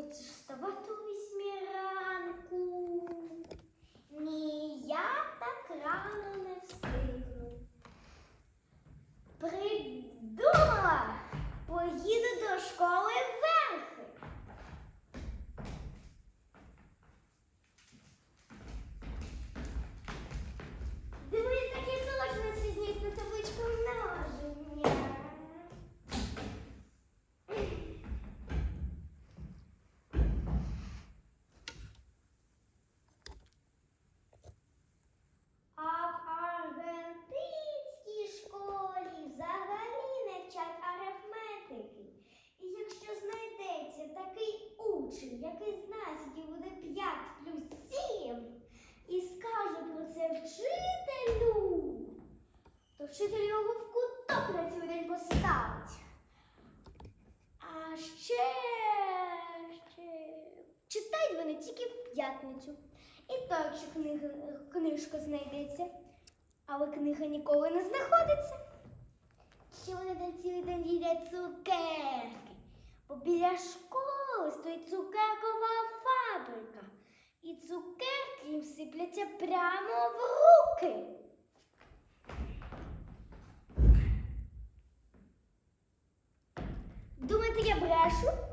Хочеш вставати у вісьмі ранку? Ні, я так рано не встигну. Придумала, поїду до школи. Вчитель його в куток на цілий день поставить. А ще, ще читають вони тільки в п'ятницю. І то, якщо книга, книжка знайдеться, але книга ніколи не знаходиться. Ще вони на цілий день їдять цукерки, бо біля школи стоїть цукеркова фабрика. І цукерки їм сипляться прямо в руки. আসুন